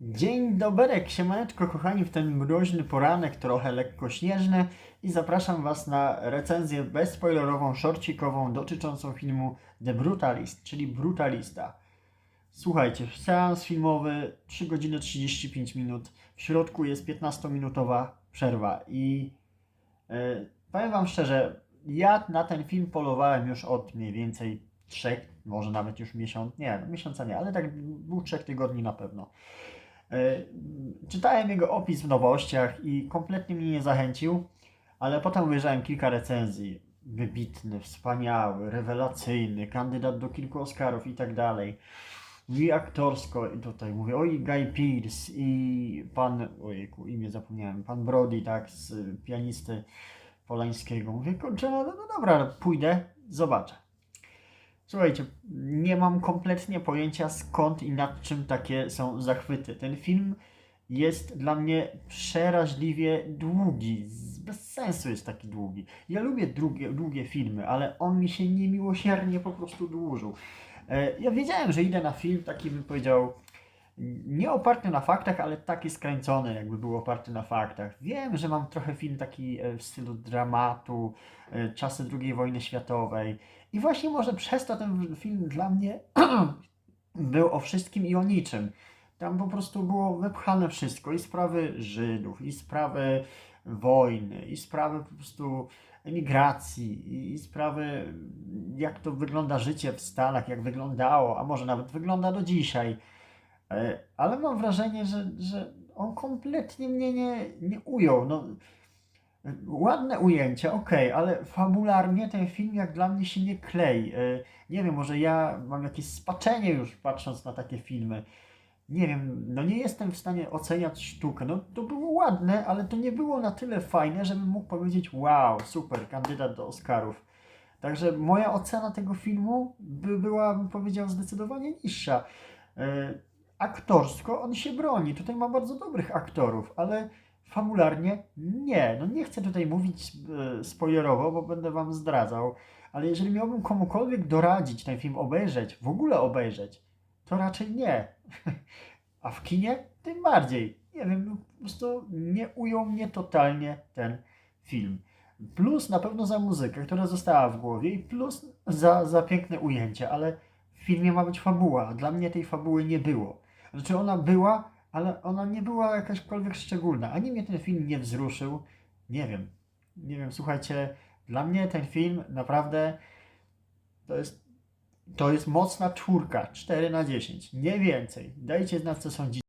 Dzień dobry, siemaneczko kochani w ten mroźny poranek, trochę lekko śnieżny i zapraszam Was na recenzję bezspoilerową, shortcikową dotyczącą filmu The Brutalist, czyli Brutalista. Słuchajcie, seans filmowy 3 godziny 35 minut, w środku jest 15-minutowa przerwa i e, powiem Wam szczerze, ja na ten film polowałem już od mniej więcej trzech, może nawet już miesiąc, nie, miesiąca nie, ale tak dwóch, trzech tygodni na pewno. E, Czytałem jego opis w nowościach i kompletnie mnie nie zachęcił, ale potem obejrzałem kilka recenzji. Wybitny, wspaniały, rewelacyjny, kandydat do kilku Oscarów i tak dalej. I aktorsko, i tutaj mówię, oj, Guy Pearce i pan, ojejku, imię zapomniałem, pan Brody, tak, z pianisty Polańskiego. Mówię, kurczę, no, no dobra, pójdę, zobaczę. Słuchajcie, nie mam kompletnie pojęcia skąd i nad czym takie są zachwyty. Ten film jest dla mnie przeraźliwie długi. Bez sensu jest taki długi. Ja lubię długie, długie filmy, ale on mi się niemiłosiernie po prostu dłużył. E, Ja wiedziałem, że idę na film taki, bym powiedział, nie oparty na faktach, ale taki skręcony, jakby był oparty na faktach. Wiem, że mam trochę film taki e, w stylu dramatu, e, czasy II wojny światowej. I właśnie może przez to ten film dla mnie był o wszystkim i o niczym. Tam po prostu było wypchane wszystko i sprawy Żydów, i sprawy wojny, i sprawy po prostu emigracji, i- i sprawy jak to wygląda życie w Stanach, jak wyglądało, a może nawet wygląda do dzisiaj. E, Ale mam wrażenie, że, że on kompletnie mnie nie, nie ujął. No, ładne ujęcia, okej, ale fabularnie ten film jak dla mnie się nie klei. E, Nie wiem, może ja mam jakieś spaczenie już patrząc na takie filmy. Nie wiem, no nie jestem w stanie oceniać sztukę. No to było ładne, ale to nie było na tyle fajne, żebym mógł powiedzieć wow, super, kandydat do Oscarów. Także moja ocena tego filmu by była, bym powiedział, zdecydowanie niższa. Aktorsko on się broni. Tutaj ma bardzo dobrych aktorów, ale fabularnie nie. No nie chcę tutaj mówić e, spoilerowo, bo będę wam zdradzał, ale jeżeli miałbym komukolwiek doradzić ten film obejrzeć, w ogóle obejrzeć, to raczej nie. A w kinie tym bardziej. Nie wiem, no po prostu nie ujął mnie totalnie ten film. Plus na pewno za muzykę, która została w głowie i plus za, za piękne ujęcia, ale w filmie ma być fabuła, a dla mnie tej fabuły nie było. Znaczy ona była, ale ona nie była jakaśkolwiek szczególna. Ani mnie ten film nie wzruszył. Nie wiem. Nie wiem, słuchajcie, dla mnie ten film naprawdę to jest, to jest mocna czwórka, 4 na 10. Nie więcej. Dajcie znać, co sądzicie.